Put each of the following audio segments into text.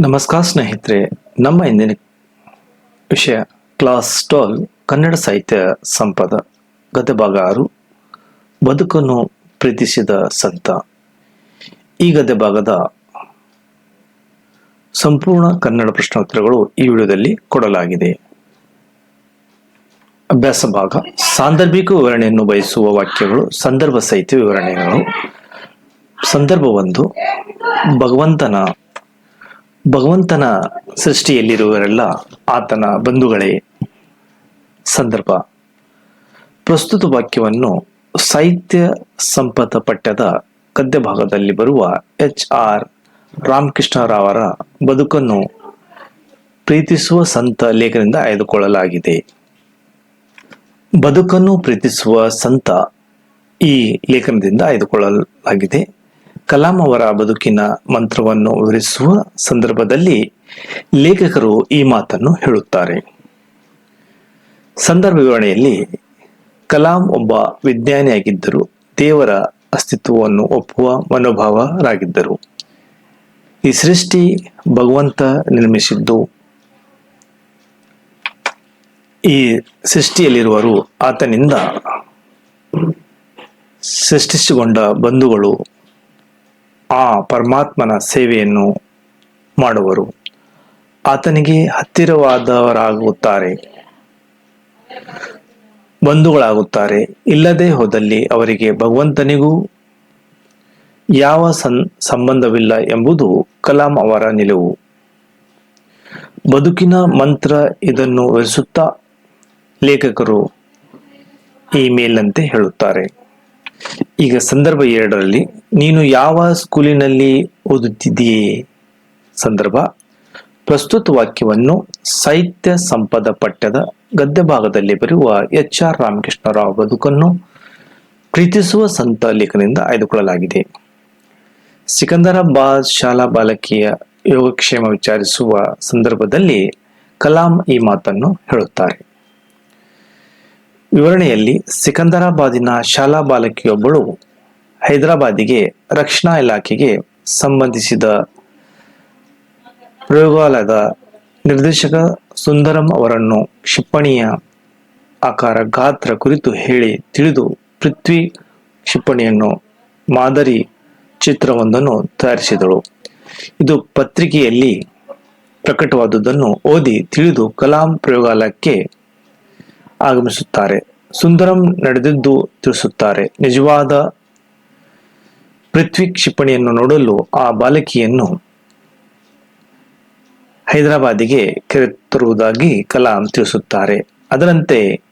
ನಮಸ್ಕಾರ ಸ್ನೇಹಿತರೆ, ನಮ್ಮ ಇಂದಿನ ವಿಷಯ ಕ್ಲಾಸ್ ಟ್ವೆಲ್ ಕನ್ನಡ ಸಾಹಿತ್ಯ ಸಂಪದ, ಗದ್ಯ ಭಾಗ ಆರು, ಬದುಕನ್ನು ಪ್ರೀತಿಸಿದ ಸಂತ. ಈ ಗದ್ಯ ಭಾಗದ ಸಂಪೂರ್ಣ ಕನ್ನಡ ಪ್ರಶ್ನೋತ್ತರಗಳು ಈ ವಿಡಿಯೋದಲ್ಲಿ ಕೊಡಲಾಗಿದೆ. ಅಭ್ಯಾಸ ಭಾಗ, ಸಾಂದರ್ಭಿಕ ವಿವರಣೆಯನ್ನು ಬಯಸುವ ವಾಕ್ಯಗಳು, ಸಂದರ್ಭ ಸಹಿತ ವಿವರಣೆಗಳು. ಸಂದರ್ಭ ಒಂದು, ಭಗವಂತನ ಭಗವಂತನ ಸೃಷ್ಟಿಯಲ್ಲಿರುವವರೆಲ್ಲ ಆತನ ಬಂಧುಗಳೇ. ಸಂದರ್ಭ. ಪ್ರಸ್ತುತ ವಾಕ್ಯವನ್ನು ಸಾಹಿತ್ಯ ಸಂಪತ ಪಠ್ಯದ ಗದ್ಯ ಭಾಗದಲ್ಲಿ ಬರುವ ಎಚ್ ಆರ್ ರಾಮಕೃಷ್ಣರಾವರ ಬದುಕನ್ನು ಪ್ರೀತಿಸುವ ಸಂತ ಲೇಖನದಿಂದ ಆಯ್ದುಕೊಳ್ಳಲಾಗಿದೆ. ಬದುಕನ್ನು ಪ್ರೀತಿಸುವ ಸಂತ ಈ ಲೇಖನದಿಂದ ಆಯ್ದುಕೊಳ್ಳಲಾಗಿದೆ. ಕಲಾಂ ಅವರ ಬದುಕಿನ ಮಂತ್ರವನ್ನು ವಿವರಿಸುವ ಸಂದರ್ಭದಲ್ಲಿ ಲೇಖಕರು ಈ ಮಾತನ್ನು ಹೇಳುತ್ತಾರೆ. ಸಂದರ್ಭ ವಿವರಣೆಯಲ್ಲಿ ಕಲಾಂ ಒಬ್ಬ ವಿಜ್ಞಾನಿಯಾಗಿದ್ದರು ದೇವರ ಅಸ್ತಿತ್ವವನ್ನು ಒಪ್ಪುವ ಮನೋಭಾವರಾಗಿದ್ದರು. ಈ ಸೃಷ್ಟಿ ಭಗವಂತ ನಿರ್ಮಿಸಿದ್ದು ಈ ಸೃಷ್ಟಿಯಲ್ಲಿರುವರು ಆತನಿಂದ ಸೃಷ್ಟಿಸಿಕೊಂಡ ಬಂಧುಗಳು ಆ ಪರಮಾತ್ಮನ ಸೇವೆಯನ್ನು ಮಾಡುವರು. ಆತನಿಗೆ ಹತ್ತಿರವಾದವರಾಗುತ್ತಾರೆ. ಬಂಧುಗಳಾಗುತ್ತಾರೆ. ಇಲ್ಲದೆ ಹೋದಲ್ಲಿ ಅವರಿಗೆ ಭಗವಂತನಿಗೂ ಯಾವ ಸನ್ ಸಂಬಂಧವಿಲ್ಲ ಎಂಬುದು ಕಲಾಂ ಅವರ ನಿಲುವು. ಬದುಕಿನ ಮಂತ್ರ ಇದನ್ನು ವಹಿಸುತ್ತಾ ಲೇಖಕರು ಈ ಮೇಲಂತೆ ಹೇಳುತ್ತಾರೆ. ಈಗ ಸಂದರ್ಭ ಎರಡರಲ್ಲಿ, ನೀನು ಯಾವ ಸ್ಕೂಲಿನಲ್ಲಿ ಓದುತ್ತಿದ್ದೀಯೇ? ಸಂದರ್ಭ, ಪ್ರಸ್ತುತ ವಾಕ್ಯವನ್ನು ಸಾಹಿತ್ಯ ಸಂಪದ ಪಠ್ಯದ ಗದ್ಯ ಭಾಗದಲ್ಲಿ ಬರುವ ಎಚ್ ಆರ್ ರಾಮಕೃಷ್ಣರಾವ್ ಬದುಕನ್ನು ಪ್ರೀತಿಸುವ ಸಂತ ಲೇಖನದಿಂದ ಆಯ್ದುಕೊಳ್ಳಲಾಗಿದೆ. ಸಿಕಂದರಾಬಾದ್ ಶಾಲಾ ಬಾಲಕಿಯ ಯೋಗಕ್ಷೇಮ ವಿಚಾರಿಸುವ ಸಂದರ್ಭದಲ್ಲಿ ಕಲಾಂ ಈ ಮಾತನ್ನು ಹೇಳುತ್ತಾರೆ. ವಿವರಣೆಯಲ್ಲಿ ಸಿಕಂದರಾಬಾದಿನ ಶಾಲಾ ಬಾಲಕಿಯೊಬ್ಬಳು ಹೈದರಾಬಾದಿಗೆ ರಕ್ಷಣಾ ಇಲಾಖೆಗೆ ಸಂಬಂಧಿಸಿದ ಪ್ರಯೋಗಾಲಯದ ನಿರ್ದೇಶಕ ಸುಂದರಂ ಅವರನ್ನು ಕ್ಷಿಪಣಿಯ ಆಕಾರ ಗಾತ್ರ ಕುರಿತು ಹೇಳಿ ತಿಳಿದು ಪೃಥ್ವಿ ಕ್ಷಿಪಣಿಯನ್ನು ಮಾದರಿ ಚಿತ್ರವೊಂದನ್ನು ತಯಾರಿಸಿದಳು. ಇದು ಪತ್ರಿಕೆಯಲ್ಲಿ ಪ್ರಕಟವಾದುದನ್ನು ಓದಿ ತಿಳಿದು ಕಲಾಂ ಪ್ರಯೋಗಾಲಯಕ್ಕೆ ಆಗಮಿಸುತ್ತಾರೆ. ಸುಂದರಂ ನಡೆದಿದ್ದು ತಿಳಿಸುತ್ತಾರೆ. ನಿಜವಾದ ಪೃಥ್ವಿ ಕ್ಷಿಪಣಿಯನ್ನು ನೋಡಲು ಆ ಬಾಲಕಿಯನ್ನು ಹೈದರಾಬಾದಿಗೆ ಕರೆತರುವುದಾಗಿ ಕಲಾಂ ತಿಳಿಸುತ್ತಾರೆ. ಅದರಂತೆ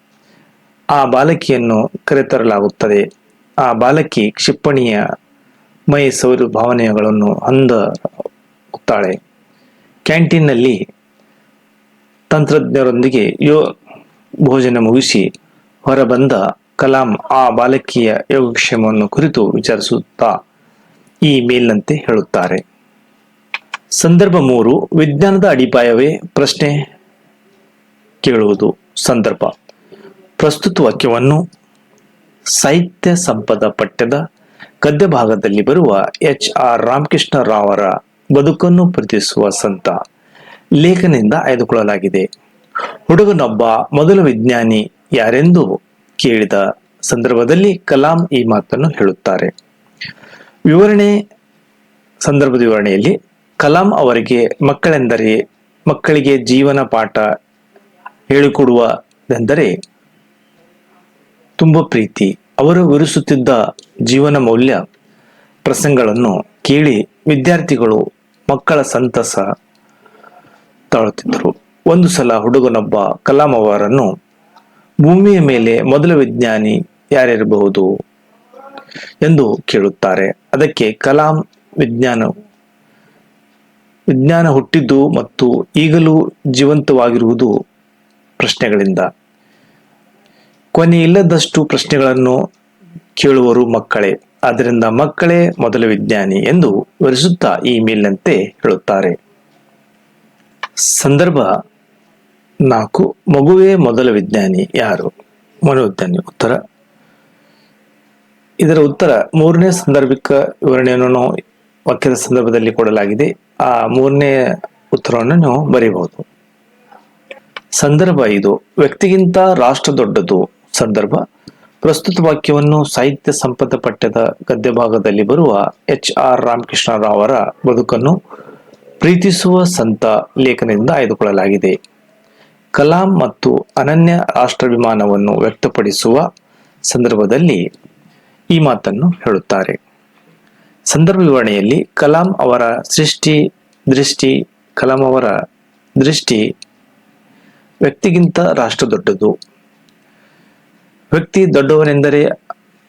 ಆ ಬಾಲಕಿಯನ್ನು ಕರೆತರಲಾಗುತ್ತದೆ. ಆ ಬಾಲಕಿ ಕ್ಷಿಪಣಿಯ ಮೈ ಸೌರು ಭಾವನೆಗಳನ್ನು ಅಂದ ಕ್ಯಾಂಟೀನ್ನಲ್ಲಿ ತಂತ್ರಜ್ಞರೊಂದಿಗೆ ಯೋ ಭೋಜನ ಮುಗಿಸಿ ಹೊರಬಂದ ಕಲಾಂ ಆ ಬಾಲಕಿಯ ಯೋಗಕ್ಷೇಮವನ್ನು ಕುರಿತು ವಿಚಾರಿಸುತ್ತಾ ಈ ಮೇಲಿನಂತೆ ಹೇಳುತ್ತಾರೆ. ಸಂದರ್ಭ ಮೂರು, ವಿಜ್ಞಾನದ ಅಡಿಪಾಯವೇ ಪ್ರಶ್ನೆ? ಕೇಳುವುದು ಸಂದರ್ಭ. ಪ್ರಸ್ತುತ ವಾಕ್ಯವನ್ನು, ಸಾಹಿತ್ಯ ಸಂಪದ ಪಠ್ಯದ ಗದ್ಯ ಭಾಗದಲ್ಲಿ ಬರುವ ಎಚ್ ಆರ್ ರಾಮಕೃಷ್ಣ ರಾವರ ಬದುಕನ್ನು ಪ್ರೀತಿಸುವ ಸಂತ ಲೇಖನದಿಂದ ಆಯ್ದುಕೊಳ್ಳಲಾಗಿದೆ. ಹುಡುಗನೊಬ್ಬ ಮೊದಲ ವಿಜ್ಞಾನಿ ಯಾರೆಂದು ಕೇಳಿದ ಸಂದರ್ಭದಲ್ಲಿ ಕಲಾಂ ಈ ಮಾತನ್ನು ಹೇಳುತ್ತಾರೆ. ವಿವರಣೆ, ಸಂದರ್ಭದ ವಿವರಣೆಯಲ್ಲಿ ಕಲಾಂ ಅವರಿಗೆ ಮಕ್ಕಳೆಂದರೆ, ಮಕ್ಕಳಿಗೆ ಜೀವನ ಪಾಠ ಹೇಳಿಕೊಡುವುದೆಂದರೆ ತುಂಬ ಪ್ರೀತಿ. ಅವರು ವಿವರಿಸುತ್ತಿದ್ದ ಜೀವನ ಮೌಲ್ಯ, ಪ್ರಸಂಗಗಳನ್ನು ಕೇಳಿ ವಿದ್ಯಾರ್ಥಿಗಳು ಮಕ್ಕಳ ಸಂತಸ ತಾಳುತ್ತಿದ್ದರು. ಒಂದು ಸಲ ಹುಡುಗನೊಬ್ಬ ಕಲಾಂ ಅವರನ್ನು ಭೂಮಿಯ ಮೇಲೆ ಮೊದಲ ವಿಜ್ಞಾನಿ ಯಾರಿರಬಹುದು ಎಂದು ಕೇಳುತ್ತಾರೆ. ಅದಕ್ಕೆ ಕಲಾಂ ವಿಜ್ಞಾನ ವಿಜ್ಞಾನ ಹುಟ್ಟಿದ್ದು ಮತ್ತು ಈಗಲೂ ಜೀವಂತವಾಗಿರುವುದು ಪ್ರಶ್ನೆಗಳಿಂದ. ಕೊನೆಯಿಲ್ಲದಷ್ಟು ಪ್ರಶ್ನೆಗಳನ್ನು ಕೇಳುವರು ಮಕ್ಕಳೇ. ಆದ್ದರಿಂದ ಮಕ್ಕಳೇ ಮೊದಲ ವಿಜ್ಞಾನಿ ಎಂದು ವಿವರಿಸುತ್ತಾ ಈ ಮೇಲಿನಂತೆ ಹೇಳುತ್ತಾರೆ. ಸಂದರ್ಭ ನಾಲ್ಕು, ಮಗುವೇ ಮೊದಲ ವಿಜ್ಞಾನಿ ಯಾರು? ಮನೋವಿಜ್ಞಾನಿ, ಉತ್ತರ. ಇದರ ಉತ್ತರ ಮೂರನೇ ಸಂದರ್ಭಿಕ ವಿವರಣೆಯನ್ನು ವಾಕ್ಯದ ಸಂದರ್ಭದಲ್ಲಿ ಕೊಡಲಾಗಿದೆ. ಆ ಮೂರನೇ ಉತ್ತರವನ್ನು ನೀವು ಬರೀಬಹುದು. ಸಂದರ್ಭ ಇದು ವ್ಯಕ್ತಿಗಿಂತ ರಾಷ್ಟ್ರ ದೊಡ್ಡದು. ಸಂದರ್ಭ, ಪ್ರಸ್ತುತ ವಾಕ್ಯವನ್ನು ಸಾಹಿತ್ಯ ಸಂಪದ ಪಠ್ಯದ ಗದ್ಯ ಭಾಗದಲ್ಲಿ ಬರುವ ಎಚ್ ಆರ್ ರಾಮಕೃಷ್ಣರಾವ್ ಅವರ ಬದುಕನ್ನು ಪ್ರೀತಿಸುವ ಸಂತ ಲೇಖನದಿಂದ ಆಯ್ದುಕೊಳ್ಳಲಾಗಿದೆ. ಕಲಾಂ ಮತ್ತು ಅನನ್ಯ ರಾಷ್ಟ್ರಾಭಿಮಾನವನ್ನು ವ್ಯಕ್ತಪಡಿಸುವ ಸಂದರ್ಭದಲ್ಲಿ ಈ ಮಾತನ್ನು ಹೇಳುತ್ತಾರೆ. ಸಂದರ್ಭ ವಿವರಣೆಯಲ್ಲಿ ಕಲಾಂ ಅವರ ಸೃಷ್ಟಿ, ದೃಷ್ಟಿ, ಕಲಾಂ ಅವರ ದೃಷ್ಟಿ ವ್ಯಕ್ತಿಗಿಂತ ರಾಷ್ಟ್ರ ದೊಡ್ಡದು. ವ್ಯಕ್ತಿ ದೊಡ್ಡವನೆಂದರೆ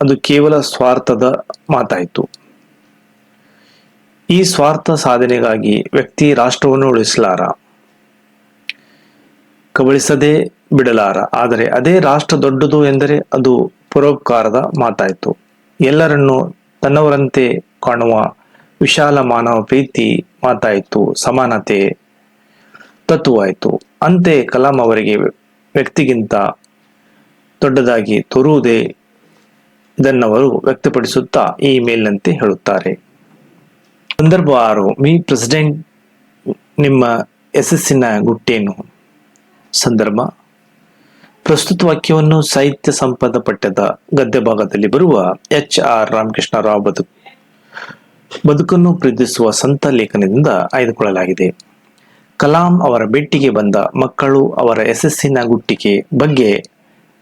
ಅದು ಕೇವಲ ಸ್ವಾರ್ಥದ ಮಾತಾಯಿತು. ಈ ಸ್ವಾರ್ಥ ಸಾಧನೆಗಾಗಿ ವ್ಯಕ್ತಿ ರಾಷ್ಟ್ರವನ್ನು ಉಳಿಸಲಾರ. ಕಬಳಿಸದೆ ಬಿಡಲಾರ. ಆದರೆ ಅದೇ ರಾಷ್ಟ್ರ ದೊಡ್ಡದು ಎಂದರೆ ಅದು ಪರೋಪಕಾರದ ಮಾತಾಯಿತು. ಎಲ್ಲರನ್ನು ತನ್ನವರಂತೆ ಕಾಣುವ ವಿಶಾಲ ಮಾನವ ಪ್ರೀತಿ ಮಾತಾಯಿತು. ಸಮಾನತೆ ತತ್ವವಾಯಿತು. ಅಂತೆ ಕಲಾಂ ಅವರಿಗೆ ವ್ಯಕ್ತಿಗಿಂತ ದೊಡ್ಡದಾಗಿ ತೋರುವುದೇ ಇದನ್ನವರು ವ್ಯಕ್ತಪಡಿಸುತ್ತಾ ಈ ಮೇಲಿನಂತೆ ಹೇಳುತ್ತಾರೆ. ಸಂದರ್ಭ ಆರು. ಮೀ. ಪ್ರೆಸಿಡೆಂಟ್ ನಿಮ್ಮ ಯಶಸ್ಸಿನ ಗುಟ್ಟೇನು? ಸಂದರ್ಭ. ಪ್ರಸ್ತುತ ವಾಕ್ಯವನ್ನು ಸಾಹಿತ್ಯ ಸಂಪದ ಪಠ್ಯದ ಗದ್ಯ ಭಾಗದಲ್ಲಿ ಬರುವ ಎಚ್ ಆರ್ ರಾಮಕೃಷ್ಣ ರಾವ್ ಬದುಕು ಬದುಕನ್ನು ಪ್ರೀತಿಸುವ ಸಂತ ಲೇಖನದಿಂದ ಆಯ್ದುಕೊಳ್ಳಲಾಗಿದೆ. ಕಲಾಂ ಅವರ ಭೇಟಿಗೆ ಬಂದ ಮಕ್ಕಳು ಅವರ ಯಶಸ್ಸಿನ ಗುಟ್ಟಿಗೆ ಬಗ್ಗೆ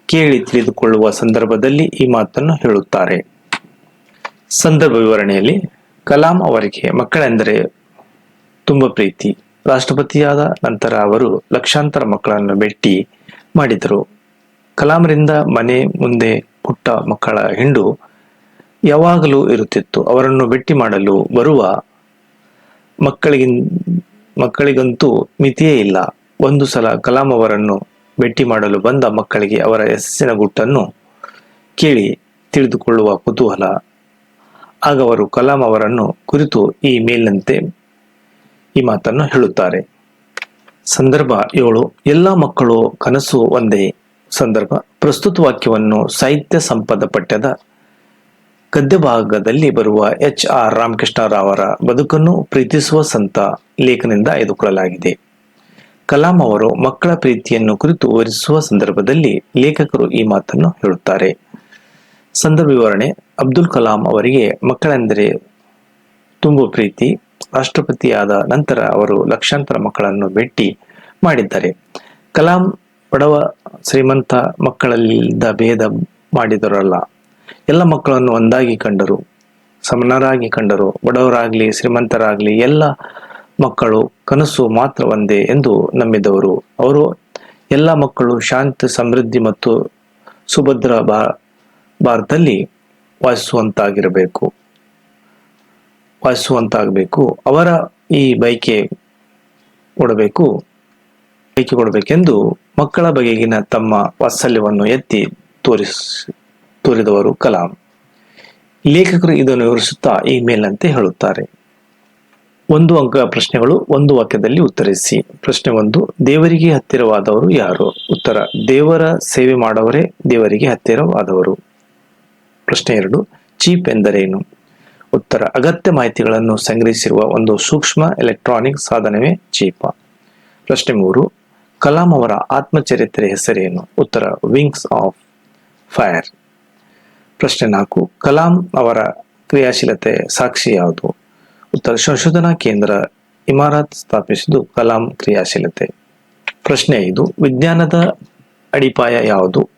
ಕೇಳಿ ತಿಳಿದುಕೊಳ್ಳುವ ಸಂದರ್ಭದಲ್ಲಿ ಈ ಮಾತನ್ನು ಹೇಳುತ್ತಾರೆ. ಸಂದರ್ಭ ವಿವರಣೆಯಲ್ಲಿ, ಕಲಾಂ ಅವರಿಗೆ ಮಕ್ಕಳೆಂದರೆ ತುಂಬ ಪ್ರೀತಿ. ರಾಷ್ಟ್ರಪತಿಯಾದ ನಂತರ ಅವರು ಲಕ್ಷಾಂತರ ಮಕ್ಕಳನ್ನು ಭೇಟಿ ಮಾಡಿದರು. ಕಲಾಂರಿಂದ ಮನೆ ಮುಂದೆ ಪುಟ್ಟ ಮಕ್ಕಳ ಹಿಂಡು ಯಾವಾಗಲೂ ಇರುತ್ತಿತ್ತು. ಅವರನ್ನು ಭೇಟಿ ಮಾಡಲು ಬರುವ ಮಕ್ಕಳಿಗಿನ್, ಮಕ್ಕಳಿಗಂತೂ ಮಿತಿಯೇ ಇಲ್ಲ. ಒಂದು ಸಲ ಕಲಾಂ ಅವರನ್ನು ಭೇಟಿ ಮಾಡಲು ಬಂದ ಮಕ್ಕಳಿಗೆ ಅವರ ಯಶಸ್ಸಿನ ಗುಟ್ಟನ್ನು ಕೇಳಿ ತಿಳಿದುಕೊಳ್ಳುವ ಕುತೂಹಲ. ಆಗ ಅವರು ಕಲಾಂ ಅವರನ್ನು ಕುರಿತು ಈ ಮೇಲಿನಂತೆ ಈ ಮಾತನ್ನು ಹೇಳುತ್ತಾರೆ. ಸಂದರ್ಭ ಏಳು, ಎಲ್ಲ ಮಕ್ಕಳು ಕನಸು ಒಂದೇ. ಸಂದರ್ಭ, ಪ್ರಸ್ತುತ ವಾಕ್ಯವನ್ನು ಸಾಹಿತ್ಯ ಸಂಪದ ಪಠ್ಯದ ಗದ್ಯ ಭಾಗದಲ್ಲಿ ಬರುವ ಎಚ್ ಆರ್ ರಾಮಕೃಷ್ಣರಾವರ ಬದುಕನ್ನು ಪ್ರೀತಿಸುವ ಸಂತ ಲೇಖನದಿಂದ ಆಯ್ದುಕೊಳ್ಳಲಾಗಿದೆ. ಕಲಾಂ ಅವರು ಮಕ್ಕಳ ಪ್ರೀತಿಯನ್ನು ಕುರಿತು ವಿವರಿಸುವ ಸಂದರ್ಭದಲ್ಲಿ ಲೇಖಕರು ಈ ಮಾತನ್ನು ಹೇಳುತ್ತಾರೆ. ಸಂದರ್ಭ ವಿವರಣೆ, ಅಬ್ದುಲ್ ಕಲಾಂ ಅವರಿಗೆ ಮಕ್ಕಳೆಂದರೆ ತುಂಬ ಪ್ರೀತಿ ರಾಷ್ಟ್ರಪತಿಯಾದ ನಂತರ ಅವರು ಲಕ್ಷಾಂತರ ಮಕ್ಕಳನ್ನು ಭೇಟಿ ಮಾಡಿದ್ದಾರೆ. ಕಲಾಂ ಬಡವ ಶ್ರೀಮಂತ ಮಕ್ಕಳಲ್ಲಿದ್ದ ಭೇದ ಮಾಡಿದರಲ್ಲ ಎಲ್ಲ ಮಕ್ಕಳನ್ನು ಒಂದಾಗಿ ಕಂಡರು, ಸಮನರಾಗಿ ಕಂಡರು. ಬಡವರಾಗ್ಲಿ, ಶ್ರೀಮಂತರಾಗ್ಲಿ ಎಲ್ಲ ಮಕ್ಕಳು ಕನಸು ಮಾತ್ರ ಒಂದೇ ಎಂದು ನಂಬಿದವರು. ಅವರು ಎಲ್ಲ ಮಕ್ಕಳು ಶಾಂತಿ, ಸಮೃದ್ಧಿ ಮತ್ತು ಸುಭದ್ರ ಭಾರತದಲ್ಲಿ ವಾಸಿಸುವಂತಾಗಿರಬೇಕು. ವಾಸಿಸುವಂತಾಗಬೇಕು, ಅವರ ಈ ಬೈಕೆ ಕೊಡಬೇಕು ಬೈಕೆ ಕೊಡಬೇಕೆಂದು ಮಕ್ಕಳ ಬಗೆಗಿನ ತಮ್ಮ ವಾತ್ಸಲ್ಯವನ್ನು ಎತ್ತಿ ತೋರಿಸ್, ತೋರಿದವರು ಕಲಾಂ. ಲೇಖಕರು ಇದನ್ನು ವಿವರಿಸುತ್ತಾ ಈ ಮೇಲಿನಂತೆ ಹೇಳುತ್ತಾರೆ. ಒಂದು ಅಂಕ ಪ್ರಶ್ನೆಗಳು, ಒಂದು ವಾಕ್ಯದಲ್ಲಿ ಉತ್ತರಿಸಿ. ಪ್ರಶ್ನೆ ಒಂದು, ದೇವರಿಗೆ ಹತ್ತಿರವಾದವರು ಯಾರು? ಉತ್ತರ, ದೇವರ ಸೇವೆ ಮಾಡವರೇ ದೇವರಿಗೆ ಹತ್ತಿರವಾದವರು. ಪ್ರಶ್ನೆ ಎರಡು, ಚೀಪ್ ಎಂದರೇನು? ಉತ್ತರ. ಅಗತ್ಯ ಮಾಹಿತಿಗಳನ್ನು ಸಂಗ್ರಹಿಸಿರುವ ಒಂದು ಸೂಕ್ಷ್ಮ ಎಲೆಕ್ಟ್ರಾನಿಕ್ ಸಾಧನವೇ ಚೀಪ ಪ್ರಶ್ನೆ ಮೂರು, ಕಲಾಂ ಅವರ ಆತ್ಮಚರಿತ್ರೆ ಹೆಸರೇನು? ಉತ್ತರ ವಿಂಗ್ಸ್ ಆಫ್ ಫೈರ್ ಪ್ರಶ್ನೆ ನಾಲ್ಕು, ಕಲಾಂ ಅವರ ಕ್ರಿಯಾಶೀಲತೆ ಸಾಕ್ಷಿ ಯಾವುದು? ಉತ್ತರ, ಸಂಶೋಧನಾ ಕೇಂದ್ರ ಇಮಾರತ್ ಸ್ಥಾಪಿಸಿದ್ದು ಕಲಾಂ ಕ್ರಿಯಾಶೀಲತೆ. ಪ್ರಶ್ನೆ ಐದು, ವಿಜ್ಞಾನದ ಅಡಿಪಾಯ ಯಾವುದು?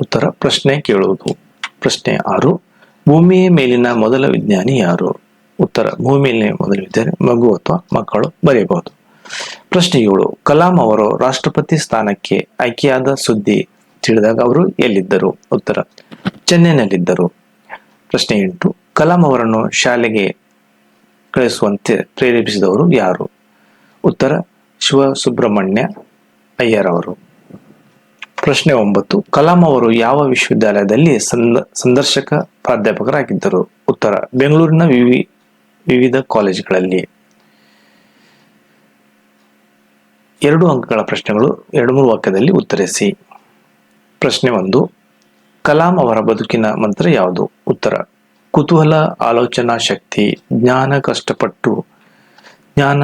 ಉತ್ತರ, ಪ್ರಶ್ನೆ ಕೇಳುವುದು. ಪ್ರಶ್ನೆ ಆರು ಭೂಮಿಯ ಮೇಲಿನ ಮೊದಲ ವಿಜ್ಞಾನಿ ಯಾರು? ಉತ್ತರ, ಭೂಮಿ ಮೇಲಿನ ಮೊದಲ ವಿಜ್ಞಾನಿ, ಮಗು ಅಥವಾ ಮಕ್ಕಳು ಬರೆಯಬಹುದು. ಪ್ರಶ್ನೆ ಏಳು, ಕಲಾಂ ಅವರು ರಾಷ್ಟ್ರಪತಿ ಸ್ಥಾನಕ್ಕೆ ಆಯ್ಕೆಯಾದ ಸುದ್ದಿ ತಿಳಿದಾಗ ಅವರು ಎಲ್ಲಿದ್ದರು? ಉತ್ತರ, ಚೆನ್ನೈನಲ್ಲಿದ್ದರು. ಪ್ರಶ್ನೆ ಎಂಟು, ಕಲಾಂ ಅವರನ್ನು ಶಾಲೆಗೆ ಕಳಿಸುವಂತೆ ಪ್ರೇರೇಪಿಸಿದವರು ಯಾರು? ಉತ್ತರ ಶಿವ ಸುಬ್ರಹ್ಮಣ್ಯ ಅಯ್ಯರ್ ಅವರು. ಪ್ರಶ್ನೆ ಒಂಬತ್ತು. ಕಲಾಂ ಅವರು ಯಾವ ವಿಶ್ವವಿದ್ಯಾಲಯದಲ್ಲಿ ಸಂದ, ಸಂದರ್ಶಕ ಪ್ರಾಧ್ಯಾಪಕರಾಗಿದ್ದರು? ಉತ್ತರ, ಬೆಂಗಳೂರಿನ ವಿವಿ, ವಿವಿಧ ಕಾಲೇಜುಗಳಲ್ಲಿ. ಎರಡು ಅಂಕಗಳ ಪ್ರಶ್ನೆಗಳು, ಎರಡು ಮೂರು ವಾಕ್ಯದಲ್ಲಿ ಉತ್ತರಿಸಿ. ಪ್ರಶ್ನೆ ಒಂದು, ಕಲಾಂ ಅವರ ಬದುಕಿನ ಮಂತ್ರ ಯಾವುದು? ಉತ್ತರ, ಕುತೂಹಲ, ಆಲೋಚನಾ ಶಕ್ತಿ, ಜ್ಞಾನ ಕಷ್ಟಪಟ್ಟು ಜ್ಞಾನ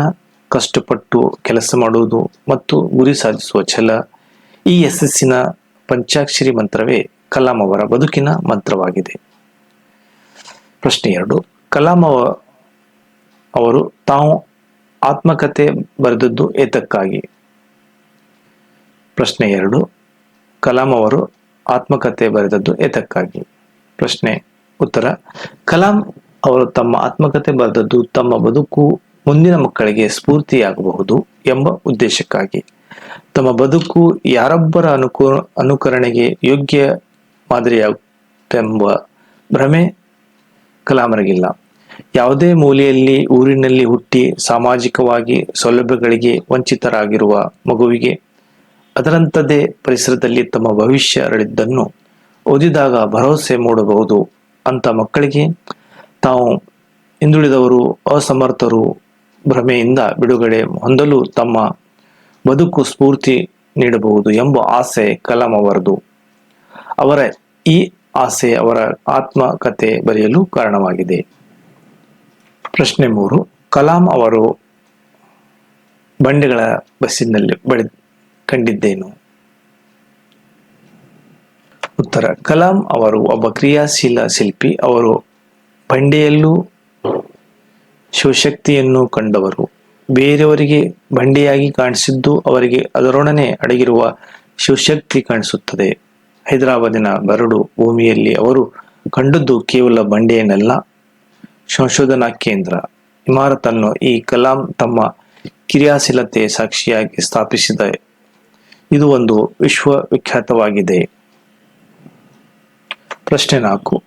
ಕಷ್ಟಪಟ್ಟು ಕೆಲಸ ಮಾಡುವುದು ಮತ್ತು ಗುರಿ ಸಾಧಿಸುವ ಛಲ ಈ ಯಶಸ್ಸಿನ ಪಂಚಾಕ್ಷರಿ ಮಂತ್ರವೇ ಕಲಾಂ ಅವರ ಬದುಕಿನ ಮಂತ್ರವಾಗಿದೆ. ಪ್ರಶ್ನೆ ಎರಡು. ಕಲಾಂ ಅವ- ಅವರು ತಾವು ಆತ್ಮಕತೆ ಬರೆದದ್ದು ಏತಕ್ಕಾಗಿ? ಪ್ರಶ್ನೆ ಎರಡು. ಕಲಾಂ ಅವರು ಆತ್ಮಕತೆ ಬರೆದದ್ದು ಏತಕ್ಕಾಗಿ? ಪ್ರಶ್ನೆ ಉತ್ತರ. ಕಲಾಂ ಅವರು ತಮ್ಮ ಆತ್ಮಕತೆ ಬರೆದದ್ದು ತಮ್ಮ ಬದುಕು ಮುಂದಿನ ಮಕ್ಕಳಿಗೆ ಸ್ಫೂರ್ತಿಯಾಗಬಹುದು ಎಂಬ ಉದ್ದೇಶಕ್ಕಾಗಿ. ತಮ್ಮ ಬದುಕು ಯಾರೊಬ್ಬರ ಅನುಕೂ, ಅನುಕರಣೆಗೆ ಯೋಗ್ಯ ಮಾದರಿಯಾಗುತ್ತೆಂಬ ಭ್ರಮೆ ಕಲಾಮರಿಗಿಲ್ಲ. ಯಾವುದೇ ಮೂಲೆಯಲ್ಲಿ, ಊರಿನಲ್ಲಿ ಹುಟ್ಟಿ ಸಾಮಾಜಿಕವಾಗಿ ಸೌಲಭ್ಯಗಳಿಗೆ ವಂಚಿತರಾಗಿರುವ ಮಗುವಿಗೆ ಅದರಂಥದ್ದೇ ಪರಿಸರದಲ್ಲಿ ತಮ್ಮ ಭವಿಷ್ಯ ಅರಳಿದ್ದನ್ನು ಓದಿದಾಗ ಭರವಸೆ ಮೂಡಬಹುದು ಅಂತ ಮಕ್ಕಳಿಗೆ ತಾವು ಹಿಂದುಳಿದವರು ಅಸಮರ್ಥರು ಭ್ರಮೆಯಿಂದ ಬಿಡುಗಡೆ ಹೊಂದಲು ತಮ್ಮ ಬದುಕು ಸ್ಫೂರ್ತಿ ನೀಡಬಹುದು ಎಂಬ ಆಸೆ ಕಲಾಂ ಅವರದು. ಅವರ ಈ ಆಸೆ ಅವರ ಆತ್ಮಕಥೆ ಬರೆಯಲು ಕಾರಣವಾಗಿದೆ. ಪ್ರಶ್ನೆ ಮೂರು, ಕಲಾಂ ಅವರು ಬಂಡೆಗಳ ಬಸ್ಸಿನಲ್ಲಿ ಬಳಿ ಕಂಡಿದ್ದೇನು? ಉತ್ತರ, ಕಲಾಂ ಅವರು ಒಬ್ಬ ಕ್ರಿಯಾಶೀಲ ಶಿಲ್ಪಿ. ಅವರು ಬಂಡೆಯಲ್ಲೂ ಶಿವಶಕ್ತಿಯನ್ನು ಕಂಡವರು. ಬೇರೆಯವರಿಗೆ ಬಂಡೆಯಾಗಿ ಕಾಣಿಸಿದ್ದು ಅವರಿಗೆ ಅದರೊಡನೆ ಅಡಗಿರುವ ಶಿವಶಕ್ತಿ ಕಾಣಿಸುತ್ತದೆ. ಹೈದರಾಬಾದಿನ ಬರಡು ಭೂಮಿಯಲ್ಲಿ ಅವರು ಕಂಡದ್ದು ಕೇವಲ ಬಂಡೆಯನ್ನಲ್ಲ ಸಂಶೋಧನಾ ಕೇಂದ್ರ. ಇಮಾರತನ್ನು ಈ ಕಲಾಂ ತಮ್ಮ ಕ್ರಿಯಾಶೀಲತೆ ಸಾಕ್ಷಿಯಾಗಿ ಸ್ಥಾಪಿಸಿದ. ಇದು ಒಂದು ವಿಶ್ವವಿಖ್ಯಾತವಾಗಿದೆ. ಪ್ರಶ್ನೆ ನಾಲ್ಕು.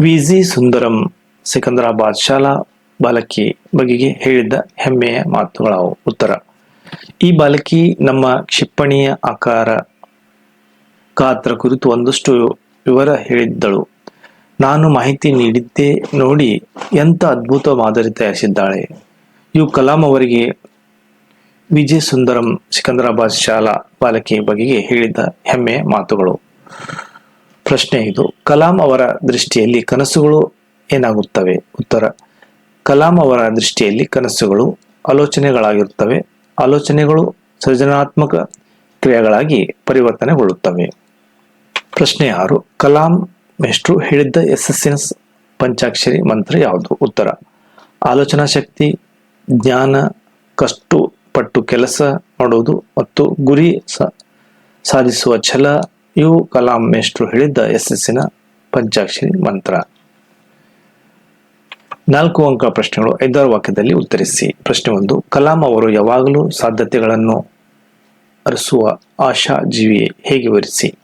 ವಿಜಿ ಸುಂದರಂ, ಸಿಕಂದರಾಬಾದ್ ಶಾಲಾ ಬಾಲಕಿ ಬಗೆಗೆ ಹೇಳಿದ್ದ ಹೆಮ್ಮೆಯ ಮಾತುಗಳಾವು. ಉತ್ತರ, ಈ ಬಾಲಕಿ ನಮ್ಮ ಕ್ಷಿಪ್ಪಣಿಯ ಆಕಾರ, ಗಾತ್ರ ಕುರಿತು ಒಂದಷ್ಟು ವಿವರ ಹೇಳಿದ್ದಳು. ನಾನು ಮಾಹಿತಿ ನೀಡಿದ್ದೇ ನೋಡಿ ಎಂತ ಅದ್ಭುತ ಮಾದರಿ ತಯಾರಿಸಿದ್ದಾಳೆ. ಇವು ಕಲಾಂ ಅವರಿಗೆ ವಿಜಯ್ ಸುಂದರಂ ಸಿಕಂದರಾಬಾದ್ ಶಾಲಾ ಬಾಲಕಿ ಬಗೆಗೆ ಹೇಳಿದ ಹೆಮ್ಮೆಯ ಮಾತುಗಳು. ಪ್ರಶ್ನೆ ಇದು, ಕಲಾಂ ಅವರ ದೃಷ್ಟಿಯಲ್ಲಿ ಕನಸುಗಳು ಏನಾಗುತ್ತವೆ? ಉತ್ತರ ಕಲಾಂ ಅವರ ದೃಷ್ಟಿಯಲ್ಲಿ ಕನಸುಗಳು ಆಲೋಚನೆಗಳಾಗಿರುತ್ತವೆ. ಆಲೋಚನೆಗಳು ಸೃಜನಾತ್ಮಕ ಕ್ರಿಯೆಗಳಾಗಿ ಪರಿವರ್ತನೆಗೊಳ್ಳುತ್ತವೆ. ಪ್ರಶ್ನೆ ಆರು, ಕಲಾಂ ಮೆಸ್ಟ್ರು ಹೇಳಿದ್ದ ಯಶಸ್ಸಿನ ಪಂಚಾಕ್ಷರಿ ಮಂತ್ರ ಯಾವುದು? ಉತ್ತರ, ಆಲೋಚನಾ ಶಕ್ತಿ, ಜ್ಞಾನ, ಕಷ್ಟು ಪಟ್ಟು ಕೆಲಸ ಮಾಡುವುದು ಮತ್ತು ಗುರಿ ಸಾಧಿಸುವ ಛಲ, ಇವು ಕಲಾಂ ಮೇಷ್ಟ್ರು ಹೇಳಿದ್ದ ಯಶಸ್ಸಿನ ಪಂಚಾಕ್ಷರಿ ಮಂತ್ರ. ನಾಲ್ಕು ಅಂಕ ಪ್ರಶ್ನೆಗಳು ಐದಾರು ವಾಕ್ಯದಲ್ಲಿ ಉತ್ತರಿಸಿ. ಪ್ರಶ್ನೆ ಒಂದು, ಕಲಾಂ ಅವರು ಯಾವಾಗಲೂ ಸಾಧ್ಯತೆಗಳನ್ನು ಅರಸುವ ಆಶಾ ಜೀವಿ ಹೇಗೆ ವಿವರಿಸಿ?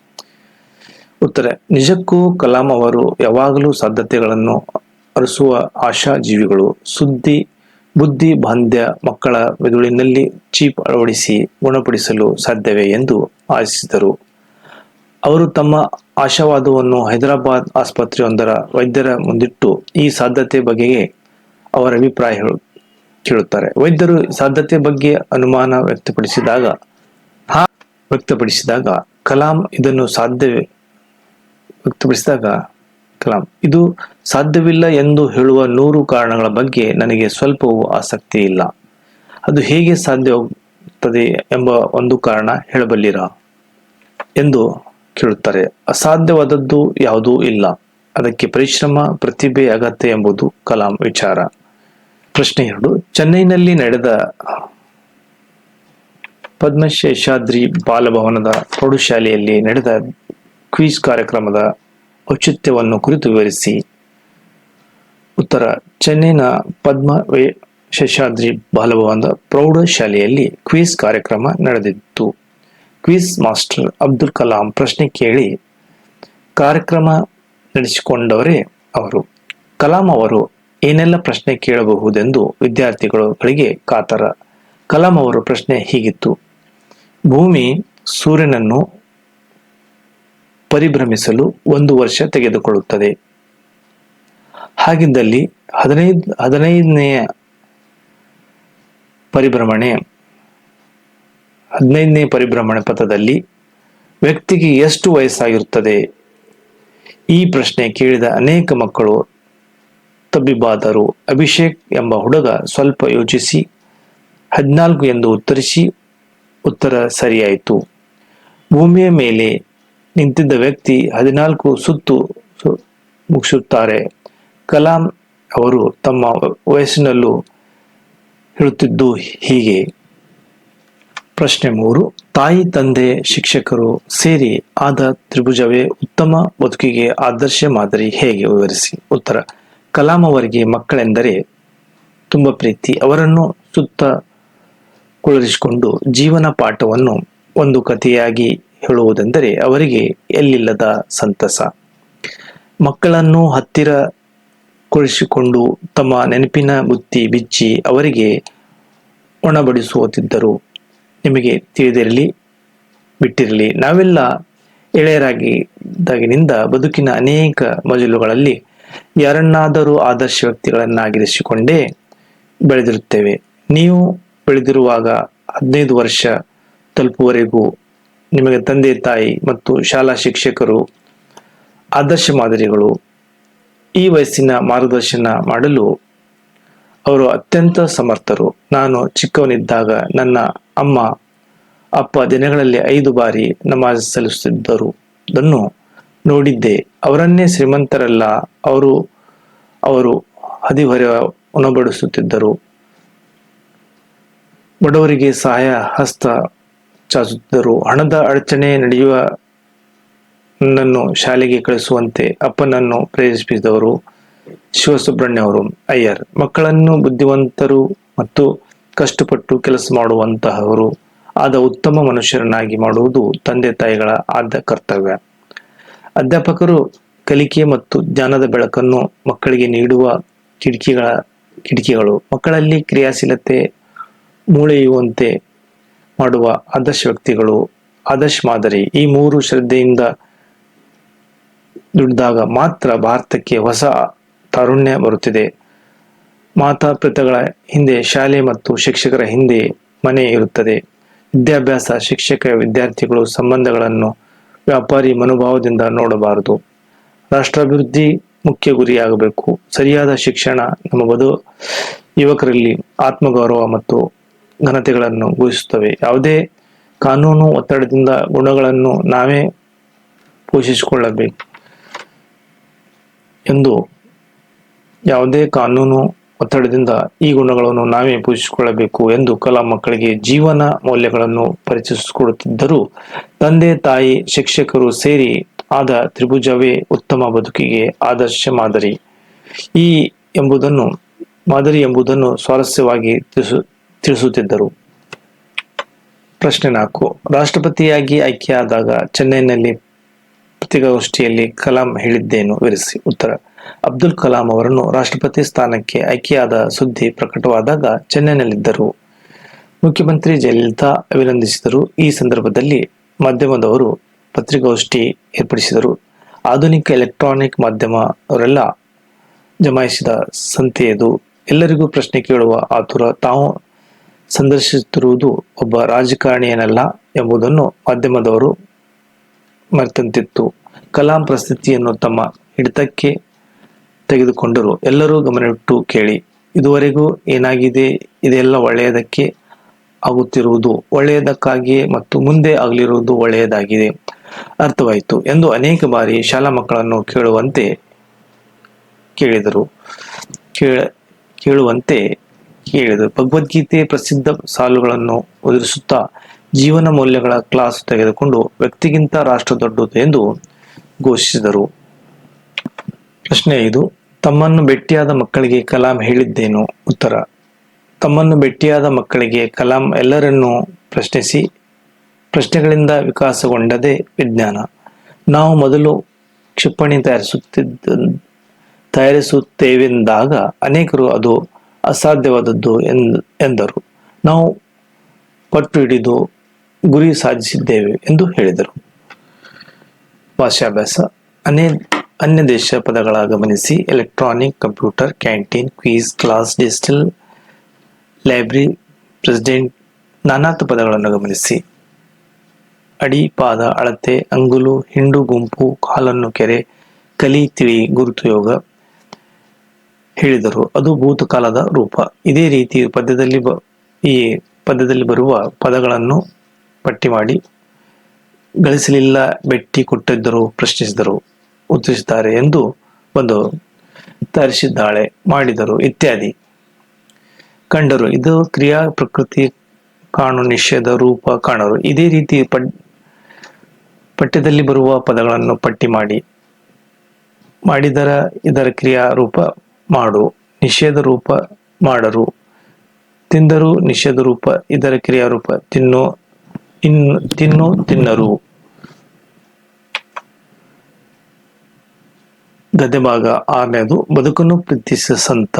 ಉತ್ತರ, ನಿಜಕ್ಕೂ ಕಲಾಂ ಅವರು ಯಾವಾಗಲೂ ಸಾಧ್ಯತೆಗಳನ್ನು ಅರಸುವ ಆಶಾ ಜೀವಿಗಳು ಸುದ್ದಿ, ಬುದ್ಧಿ ಬಾಂಧ್ಯ ಮಕ್ಕಳ ಮೆದುಳಿನಲ್ಲಿ ಚೀಪ್ ಅಳವಡಿಸಿ ಗುಣಪಡಿಸಲು ಸಾಧ್ಯವೇ ಎಂದು ಆಶಿಸಿದರು. ಅವರು ತಮ್ಮ ಆಶಾವಾದವನ್ನು ಹೈದರಾಬಾದ್ ಆಸ್ಪತ್ರೆಯೊಂದರ ವೈದ್ಯರ ಮುಂದಿಟ್ಟು ಈ ಸಾಧ್ಯತೆ ಬಗೆಗೆ ಅವರ ಅಭಿಪ್ರಾಯ ಹೇಳು- ಕೇಳುತ್ತಾರೆ. ವೈದ್ಯರು ಸಾಧ್ಯತೆ ಬಗ್ಗೆ ಅನುಮಾನ ವ್ಯಕ್ತಪಡಿಸಿದಾಗ, ಹಾ ವ್ಯಕ್ತಪಡಿಸಿದಾಗ, ಕಲಾಂ ಇದನ್ನು ಸಾಧ್ಯವೇ ವ್ಯಕ್ತಪಡಿಸಿದಾಗ, ಕಲಾಂ, ಇದು ಸಾಧ್ಯವಿಲ್ಲ ಎಂದು ಹೇಳುವ ನೂರು ಕಾರಣಗಳ ಬಗ್ಗೆ ನನಗೆ ಸ್ವಲ್ಪವೂ ಆಸಕ್ತಿ ಇಲ್ಲ. ಅದು ಹೇಗೆ ಸಾಧ್ಯವಾಗುತ್ತದೆ ಎಂಬ ಒಂದು ಕಾರಣ ಹೇಳಬಲ್ಲಿರ? ಎಂದು ಕೇಳುತ್ತಾರೆ. ಅಸಾಧ್ಯವಾದದ್ದು ಯಾವುದೂ ಇಲ್ಲ. ಅದಕ್ಕೆ ಪರಿಶ್ರಮ, ಪ್ರತಿಭೆ, ಅಗತ್ಯ ಎಂಬುದು ಕಲಾಂ ವಿಚಾರ. ಪ್ರಶ್ನೆ ಎರಡು, ಚೆನ್ನೈನಲ್ಲಿ ನಡೆದ ಪದ್ಮಶೇಷಾದ್ರಿ ಬಾಲಭವನದ ಪ್ರೌಢಶಾಲೆಯಲ್ಲಿ ನಡೆದ ಕ್ವಿಜ್ ಕಾರ್ಯಕ್ರಮದ ಔಚಿತ್ಯವನ್ನು ಕುರಿತು ವಿವರಿಸಿ. ಉತ್ತರ, ಚೆನ್ನೈನ ಪದ್ಮ ಶೇಷಾದ್ರಿ ಬಾಲಭವನದ ಪ್ರೌಢಶಾಲೆಯಲ್ಲಿ ಕ್ವಿಜ್ ಕಾರ್ಯಕ್ರಮ ನಡೆದಿತ್ತು. ಕ್ವಿಜ್ ಮಾಸ್ಟರ್ ಅಬ್ದುಲ್ ಕಲಾಂ ಪ್ರಶ್ನೆ ಕೇಳಿ ಕಾರ್ಯಕ್ರಮ ನಡೆಸಿಕೊಂಡವರೇ ಅವರು. ಕಲಾಂ ಅವರು ಏನೆಲ್ಲ ಪ್ರಶ್ನೆ ಕೇಳಬಹುದೆಂದು ವಿದ್ಯಾರ್ಥಿಗಳಿಗೆ ಕಾತರ. ಕಲಾಂ ಅವರ ಪ್ರಶ್ನೆ ಹೀಗಿತ್ತು. ಭೂಮಿ ಸೂರ್ಯನನ್ನು ಪರಿಭ್ರಮಿಸಲು ಒಂದು ವರ್ಷ ತೆಗೆದುಕೊಳ್ಳುತ್ತದೆ. ಹಾಗಿದ್ದಲ್ಲಿ ಹದಿನೈದು ಹದಿನೈದನೆಯ ಪರಿಭ್ರಮಣೆ ಹದಿನೈದನೇ ಪರಿಭ್ರಮಣ ಪಥದಲ್ಲಿ ವ್ಯಕ್ತಿಗೆ ಎಷ್ಟು ವಯಸ್ಸಾಗಿರುತ್ತದೆ? ಈ ಪ್ರಶ್ನೆ ಕೇಳಿದ ಅನೇಕ ಮಕ್ಕಳು ತಬ್ಬಿಬ್ಬಾದರು ಅಭಿಷೇಕ್ ಎಂಬ ಹುಡುಗ ಸ್ವಲ್ಪ ಯೋಚಿಸಿ, ಹದಿನಾಲ್ಕು ಎಂದು ಉತ್ತರಿಸಿ, ಉತ್ತರ ಸರಿಯಾಯಿತು. ಭೂಮಿಯ ಮೇಲೆ ನಿಂತಿದ್ದ ವ್ಯಕ್ತಿ ಹದಿನಾಲ್ಕು ಸುತ್ತು ಮುಗಿಸುತ್ತಾರೆ. ಕಲಾಂ ಅವರು ತಮ್ಮ ವಯಸ್ಸಿನಲ್ಲೂ ಹೇಳುತ್ತಿದ್ದು ಹೀಗೆ. ಪ್ರಶ್ನೆ ಮೂರು, ತಾಯಿ ತಂದೆ ಶಿಕ್ಷಕರು ಸೇರಿ ಆದ ತ್ರಿಭುಜವೇ ಉತ್ತಮ ಬದುಕಿಗೆ ಆದರ್ಶ ಮಾದರಿ ಹೇಗೆ ವಿವರಿಸಿ? ಉತ್ತರ, ಕಲಾಂ ಅವರಿಗೆ ಮಕ್ಕಳೆಂದರೆ ತುಂಬ ಪ್ರೀತಿ. ಅವರನ್ನು ಸುತ್ತ ಕುಳರಿಸಿಕೊಂಡು ಜೀವನ ಪಾಠವನ್ನು ಒಂದು ಕಥೆಯಾಗಿ ಹೇಳುವುದೆಂದರೆ ಅವರಿಗೆ ಎಲ್ಲಿಲ್ಲದ ಸಂತಸ. ಮಕ್ಕಳನ್ನು ಹತ್ತಿರ ಕುಳಿಸಿಕೊಂಡು ತಮ್ಮ ನೆನಪಿನ ಬುತ್ತಿ ಬಿಚ್ಚಿ ಅವರಿಗೆ ಒಣಬಡಿಸುತ್ತಿದ್ದರು. ನಿಮಗೆ ತಿಳಿದಿರಲಿ, ಬಿಟ್ಟಿರಲಿ. ನಾವೆಲ್ಲ ಎಳೆಯರಾಗಿದ್ದಾಗಿನಿಂದ ಬದುಕಿನ ಅನೇಕ ಮಜಲುಗಳಲ್ಲಿ ಯಾರನ್ನಾದರೂ ಆದರ್ಶ ವ್ಯಕ್ತಿಗಳನ್ನಾಗಿರಿಸಿಕೊಂಡೇ ಬೆಳೆದಿರುತ್ತೇವೆ. ನೀವು ಬೆಳೆದಿರುವಾಗ ಹದಿನೈದು ವರ್ಷ ತಲುಪುವರೆಗೂ ನಿಮಗೆ ತಂದೆ, ತಾಯಿ ಮತ್ತು ಶಾಲಾ ಶಿಕ್ಷಕರು, ಆದರ್ಶ ಮಾದರಿಗಳು, ಈ ವಯಸ್ಸಿನ ಮಾರ್ಗದರ್ಶನ ಮಾಡಲು ಅವರು ಅತ್ಯಂತ ಸಮರ್ಥರು. ನಾನು ಚಿಕ್ಕವನಿದ್ದಾಗ ನನ್ನ ಅಮ್ಮ ಅಪ್ಪ ದಿನಗಳಲ್ಲಿ ಐದು ಬಾರಿ ನಮಾಜ್ ಸಲ್ಲಿಸುತ್ತಿದ್ದರು. ಅದನ್ನು ನೋಡಿದ್ದೆ. ಅವರನ್ನೇ ಶ್ರೀಮಂತರಲ್ಲ, ಅವರು ಅವರು ಹದಿಹೊರೆ ಉಣಬಡಿಸುತ್ತಿದ್ದರು. ಬಡವರಿಗೆ ಸಹಾಯ ಹಸ್ತ ಚಾಚುತ್ತಿದ್ದರು. ಹಣದ ಅಡಚಣೆ ನಡೆಯುವ ನನ್ನನ್ನು ಶಾಲೆಗೆ ಕಳಿಸುವಂತೆ ಅಪ್ಪನನ್ನು ಪ್ರೇರೇಪಿಸಿದವರು. ಶಿವಸುಬ್ರಹ್ಮಣ್ಯ ಅವರು, ಅಯ್ಯರ್, ಮಕ್ಕಳನ್ನು ಬುದ್ಧಿವಂತರು ಮತ್ತು ಕಷ್ಟಪಟ್ಟು ಕೆಲಸ ಮಾಡುವಂತಹವರು, ಆದ ಉತ್ತಮ ಮನುಷ್ಯರನ್ನಾಗಿ ಮಾಡುವುದು ತಂದೆ ತಾಯಿಗಳ ಆದ್ಯ ಕರ್ತವ್ಯ. ಅಧ್ಯಾಪಕರು ಕಲಿಕೆ ಮತ್ತು ಜ್ಞಾನದ ಬೆಳಕನ್ನು ಮಕ್ಕಳಿಗೆ ನೀಡುವ ಕಿಟಕಿಗಳ, ಕಿಟಕಿಗಳು, ಮಕ್ಕಳಲ್ಲಿ ಕ್ರಿಯಾಶೀಲತೆ ಮೂಳೆಯುವಂತೆ ಮಾಡುವ ಆದರ್ಶ ವ್ಯಕ್ತಿಗಳು, ಆದರ್ಶ ಮಾದರಿ, ಈ ಮೂರು ಶ್ರದ್ಧೆಯಿಂದ ದುಡಿದಾಗ ಮಾತ್ರ ಭಾರತಕ್ಕೆ ಹೊಸ ತಾರುಣ್ಯ ಬರುತ್ತಿದೆ. ಮಾತಾಪಿತಗಳ ಹಿಂದೆ ಶಾಲೆ ಮತ್ತು ಶಿಕ್ಷಕರ ಹಿಂದೆ ಮನೆ ಇರುತ್ತದೆ. ವಿದ್ಯಾಭ್ಯಾಸ, ಶಿಕ್ಷಕ, ವಿದ್ಯಾರ್ಥಿಗಳು ಸಂಬಂಧಗಳನ್ನು ವ್ಯಾಪಾರಿ ಮನೋಭಾವದಿಂದ ನೋಡಬಾರದು. ರಾಷ್ಟ್ರಾಭಿವೃದ್ಧಿ ಮುಖ್ಯ ಗುರಿಯಾಗಬೇಕು. ಸರಿಯಾದ ಶಿಕ್ಷಣ ನಮ್ಮ ಬದು ಯುವಕರಲ್ಲಿ ಆತ್ಮಗೌರವ ಮತ್ತು ಘನತೆಗಳನ್ನು ಘೋಷಿಸುತ್ತವೆ ಯಾವುದೇ ಕಾನೂನು ಒತ್ತಡದಿಂದ ಗುಣಗಳನ್ನು ನಾವೇ ಪೋಷಿಸಿಕೊಳ್ಳಬೇಕು ಎಂದು ಯಾವುದೇ ಕಾನೂನು ಒತ್ತಡದಿಂದ ಈ ಗುಣಗಳನ್ನು ನಾವೇ ಪೂಜಿಸಿಕೊಳ್ಳಬೇಕು ಎಂದು ಕಲಾಂ ಮಕ್ಕಳಿಗೆ ಜೀವನ ಮೌಲ್ಯಗಳನ್ನು ಪರಿಚಯಿಸಿಕೊಡುತ್ತಿದ್ದರು ತಂದೆ, ತಾಯಿ, ಶಿಕ್ಷಕರು ಸೇರಿ ಆದ ತ್ರಿಭುಜವೇ ಉತ್ತಮ ಬದುಕಿಗೆ ಆದರ್ಶ ಮಾದರಿ. ಈ ಎಂಬುದನ್ನು, ಮಾದರಿ ಎಂಬುದನ್ನು ಸ್ವಾರಸ್ಯವಾಗಿ ತಿಳಿಸು, ತಿಳಿಸುತ್ತಿದ್ದರು. ಪ್ರಶ್ನೆ ನಾಲ್ಕು. ರಾಷ್ಟ್ರಪತಿಯಾಗಿ ಆಯ್ಕೆಯಾದಾಗ ಚೆನ್ನೈನಲ್ಲಿ ಪತ್ರಿಕಾಗೋಷ್ಠಿಯಲ್ಲಿ ಕಲಾಂ ಹೇಳಿದ್ದೇನು? ವಿರಿಸಿ ಉತ್ತರ. ಅಬ್ದುಲ್ ಕಲಾಂ ಅವರನ್ನು ರಾಷ್ಟ್ರಪತಿ ಸ್ಥಾನಕ್ಕೆ ಆಯ್ಕೆಯಾದ ಸುದ್ದಿ ಪ್ರಕಟವಾದಾಗ ಚೆನ್ನೈನಲ್ಲಿದ್ದರು. ಮುಖ್ಯಮಂತ್ರಿ ಜಯಲಲಿತಾ ಅಭಿನಂದಿಸಿದರು. ಈ ಸಂದರ್ಭದಲ್ಲಿ ಮಾಧ್ಯಮದವರು ಪತ್ರಿಕಾಗೋಷ್ಠಿ ಏರ್ಪಡಿಸಿದರು. ಆಧುನಿಕ ಎಲೆಕ್ಟ್ರಾನಿಕ್ ಮಾಧ್ಯಮ ಅವರೆಲ್ಲ ಜಮಾಯಿಸಿದ ಸಂತೆಯದು ಎಲ್ಲರಿಗೂ ಪ್ರಶ್ನೆ ಕೇಳುವ ಆತುರ ತಾವು ಸಂದರ್ಶಿಸುತ್ತಿರುವುದು ಒಬ್ಬ ರಾಜಕಾರಣಿಯೇನಲ್ಲ ಎಂಬುದನ್ನು ಮಾಧ್ಯಮದವರು ಮರೆತಂತಿತ್ತು. ಕಲಾಂ ಪ್ರಸ್ತುತಿಯನ್ನು ತಮ್ಮ ಹಿಡಿತಕ್ಕೆ ತೆಗೆದುಕೊಂಡರು. ಎಲ್ಲರೂ ಗಮನವಿಟ್ಟು ಕೇಳಿ, ಇದುವರೆಗೂ ಏನಾಗಿದೆ? ಇದೆಲ್ಲ ಒಳ್ಳೆಯದಕ್ಕೆ ಆಗುತ್ತಿರುವುದು, ಒಳ್ಳೆಯದಕ್ಕಾಗಿಯೇ ಮತ್ತು ಮುಂದೆ ಆಗಲಿರುವುದು ಒಳ್ಳೆಯದಾಗಿದೆ. ಅರ್ಥವಾಯಿತು ಎಂದು ಅನೇಕ ಬಾರಿ ಶಾಲಾ ಮಕ್ಕಳನ್ನು ಕೇಳುವಂತೆ ಕೇಳಿದರು. ಕೇಳ, ಕೇಳುವಂತೆ ಕೇಳಿದರು. ಭಗವದ್ಗೀತೆ ಪ್ರಸಿದ್ಧ ಸಾಲುಗಳನ್ನು ಒದಗಿಸುತ್ತಾ ಜೀವನ ಮೌಲ್ಯಗಳ ಕ್ಲಾಸ್ ತೆಗೆದುಕೊಂಡು ವ್ಯಕ್ತಿಗಿಂತ ರಾಷ್ಟ್ರ ದೊಡ್ಡದು ಎಂದು ಘೋಷಿಸಿದರು. ಪ್ರಶ್ನೆ ಐದು ತಮ್ಮನ್ನು ಭೇಟಿಯಾದ ಮಕ್ಕಳಿಗೆ ಕಲಾಂ ಹೇಳಿದ್ದೇನು? ಉತ್ತರ, ತಮ್ಮನ್ನು ಭೇಟಿಯಾದ ಮಕ್ಕಳಿಗೆ ಕಲಾಂ ಎಲ್ಲರನ್ನೂ ಪ್ರಶ್ನಿಸಿ, ಪ್ರಶ್ನೆಗಳಿಂದ ವಿಕಾಸಗೊಂಡದೆ ವಿಜ್ಞಾನ. ನಾವು ಮೊದಲು ಕ್ಷಿಪಣಿ ತಯಾರಿಸುತ್ತಿದ್ದ, ತಯಾರಿಸುತ್ತೇವೆಂದಾಗ ಅನೇಕರು ಅದು ಅಸಾಧ್ಯವಾದದ್ದು ಎಂದ್ ಎಂದರು. ನಾವು ಪಟ್ಟು ಹಿಡಿದು ಗುರಿ ಸಾಧಿಸಿದ್ದೇವೆ ಎಂದು ಹೇಳಿದರು. ಭಾಷಾಭ್ಯಾಸ ಅನೇ ಅನ್ಯ ದೇಶ ಪದಗಳ ಗಮನಿಸಿ. Electronic computer canteen quiz class digital library president ನಾನಾಥ ಪದಗಳನ್ನು ಗಮನಿಸಿ. ಅಡಿ, ಪಾದ, ಅಳತೆ, ಅಂಗುಲು, ಹಿಂಡು, ಗುಂಪು, ಕಾಲನ್ನು ಕೆರೆ, ಕಲಿ, ತಿಳಿ, ಗುರುತು, ಯೋಗ ಹೇಳಿದರು. ಅದು ಭೂತಕಾಲದ ರೂಪ. ಇದೇ ರೀತಿ ಪದ್ಯದಲ್ಲಿ ಈ ಪದ್ಯದಲ್ಲಿ ಬರುವ ಪದಗಳನ್ನು ಪಟ್ಟಿ ಮಾಡಿ. ಗಳಿಸಲಿಲ್ಲ, ಬೆಟ್ಟಿ ಕೊಟ್ಟಿದ್ದರು, ಪ್ರಶ್ನಿಸಿದರು. ಉತ್ತರಿಸಿದ್ದಾರೆ ಎಂದು ಒಂದು ತರಿಸಿದ್ದಾಳೆ, ಮಾಡಿದರು, ಇತ್ಯಾದಿ. ಕಂಡರು, ಇದು ಕ್ರಿಯಾ ಪ್ರಕೃತಿ ಕಾಣು ನಿಷೇಧ ರೂಪ ಕಾಣರು. ಇದೇ ರೀತಿ ಪಟ್, ಪಠ್ಯದಲ್ಲಿ ಬರುವ ಪದಗಳನ್ನು ಪಟ್ಟಿ ಮಾಡಿ, ಮಾಡಿದರ ಇದರ ಕ್ರಿಯಾ ರೂಪ ಮಾಡು, ನಿಷೇಧ ರೂಪ ಮಾಡರು. ತಿಂದರು ನಿಷೇಧ ರೂಪ, ಇದರ ಕ್ರಿಯಾ ರೂಪ ತಿನ್ನು, ಇನ್ನು ತಿನ್ನು ತಿನ್ನರು. ಗದ್ಯ ಭಾಗ ಆರನೇದು, ಬದುಕನ್ನು ಪ್ರೀತಿಸಿದ ಸಂತ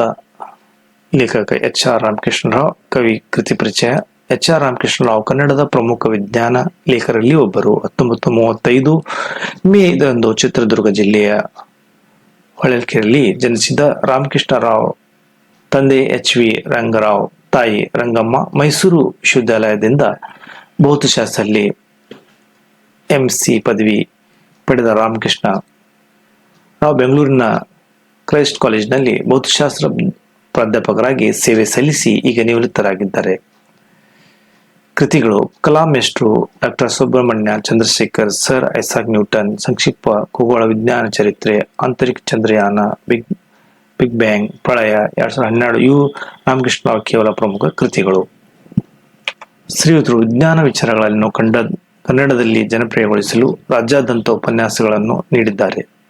ಲೇಖಕ ಎಚ್ ಆರ್ ರಾಮಕೃಷ್ಣರಾವ್ ಕವಿ ಕೃತಿ ಪರಿಚಯ. ಎಚ್ ಆರ್ ರಾಮಕೃಷ್ಣರಾವ್ ಕನ್ನಡದ ಪ್ರಮುಖ ವಿಜ್ಞಾನ ಲೇಖರಲ್ಲಿ ಒಬ್ಬರು. ಹತ್ತೊಂಬತ್ತು ಮೂವತ್ತೈದು, ಮೇ ಇದರಂದು ಚಿತ್ರದುರ್ಗ ಜಿಲ್ಲೆಯ ಹೊಳಲ್ಕೆರೆಯಲ್ಲಿ ಜನಿಸಿದ ರಾಮಕೃಷ್ಣರಾವ್ ತಂದೆ ಎಚ್ ವಿ ರಂಗರಾವ್ ತಾಯಿ ರಂಗಮ್ಮ ಮೈಸೂರು ವಿಶ್ವವಿದ್ಯಾಲಯದಿಂದ ಭೌತಶಾಸ್ತ್ರದಲ್ಲಿ ಎಂ ಸಿ ಪದವಿ ಪಡೆದ ರಾಮಕೃಷ್ಣ ರಾವ್ ಬೆಂಗಳೂರಿನ ಕ್ರೈಸ್ಟ್ ಕಾಲೇಜಿನಲ್ಲಿ ಭೌತಶಾಸ್ತ್ರ ಪ್ರಾಧ್ಯಾಪಕರಾಗಿ ಸೇವೆ ಸಲ್ಲಿಸಿ ಈಗ ನಿವೃತ್ತರಾಗಿದ್ದಾರೆ. ಕೃತಿಗಳು ಕಲಾಮೆಸ್ಟ್ರು doctor Subrahmanya Chandrashekar, sir Isaac Newton, ಸಂಕ್ಷಿಪ್ತ ಖಗೋಳ ವಿಜ್ಞಾನ ಚರಿತ್ರೆ, ಆಂತರಿಕ ಚಂದ್ರಯಾನ, ಬಿಗ್ ಬಿಗ್ ಬ್ಯಾಂಗ್, ಪ್ರಳಯ, ಎರಡ್ ಸಾವಿರದ ಹನ್ನೆರಡು ಇವು ರಾಮಕೃಷ್ಣ ಕೇವಲ ಪ್ರಮುಖ ಕೃತಿಗಳು. ಶ್ರೀಯುತರು ವಿಜ್ಞಾನ ವಿಚಾರಗಳನ್ನು ಕಂಡ, ಕನ್ನಡದಲ್ಲಿ ಜನಪ್ರಿಯಗೊಳಿಸಲು ರಾಜ್ಯಾದ್ಯಂತ ಉಪನ್ಯಾಸಗಳನ್ನು ನೀಡಿದ್ದಾರೆ.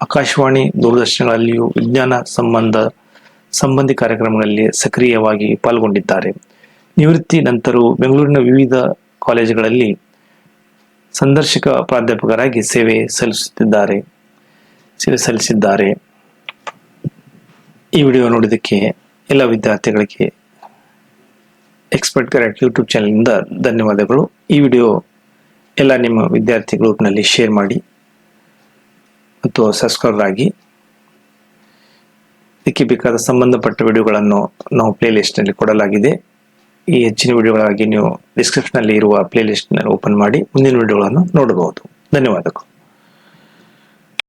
ಆಕಾಶವಾಣಿ ದೂರದರ್ಶನಗಳಲ್ಲಿಯೂ ವಿಜ್ಞಾನ ಸಂಬಂಧ ಸಂಬಂಧಿ ಕಾರ್ಯಕ್ರಮಗಳಲ್ಲಿ ಸಕ್ರಿಯವಾಗಿ ಪಾಲ್ಗೊಂಡಿದ್ದಾರೆ. ನಿವೃತ್ತಿ ನಂತರ ಬೆಂಗಳೂರಿನ ವಿವಿಧ ಕಾಲೇಜುಗಳಲ್ಲಿ ಸಂದರ್ಶಕ ಪ್ರಾಧ್ಯಾಪಕರಾಗಿ ಸೇವೆ ಸಲ್ಲಿಸುತ್ತಿದ್ದಾರೆ. ಸೇವೆ ಸಲ್ಲಿಸಿದ್ದಾರೆ. ಈ ವಿಡಿಯೋ ನೋಡಿದ್ದಕ್ಕೆ ಎಲ್ಲ ವಿದ್ಯಾರ್ಥಿಗಳಿಗೆ ಎಕ್ಸ್ಪರ್ಟ್ ಕರೆಕ್ಟ್ ಯೂಟ್ಯೂಬ್ ಚಾನಲ್ನಿಂದ ಧನ್ಯವಾದಗಳು. ಈ ವಿಡಿಯೋ ಎಲ್ಲ ನಿಮ್ಮ ವಿದ್ಯಾರ್ಥಿ ಗ್ರೂಪ್ನಲ್ಲಿ ಶೇರ್ ಮಾಡಿ. ಮತ್ತು ಸಬ್ಸ್ಕ್ರೈಬ್ ಆಗಿ ಇದಕ್ಕೆ ಬೇಕಾದ ಸಂಬಂಧಪಟ್ಟ ವಿಡಿಯೋಗಳನ್ನು ನಾವು ಪ್ಲೇ ಲಿಸ್ಟ್ನಲ್ಲಿ ಕೊಡಲಾಗಿದೆ. ಈ ಹೆಚ್ಚಿನ ವಿಡಿಯೋಗಳಾಗಿ ನೀವು ಡಿಸ್ಕ್ರಿಪ್ಷನ್ನಲ್ಲಿ ಇರುವ ಪ್ಲೇ ಓಪನ್ ಮಾಡಿ ಮುಂದಿನ ವಿಡಿಯೋಗಳನ್ನು ನೋಡಬಹುದು. ಧನ್ಯವಾದಗಳು.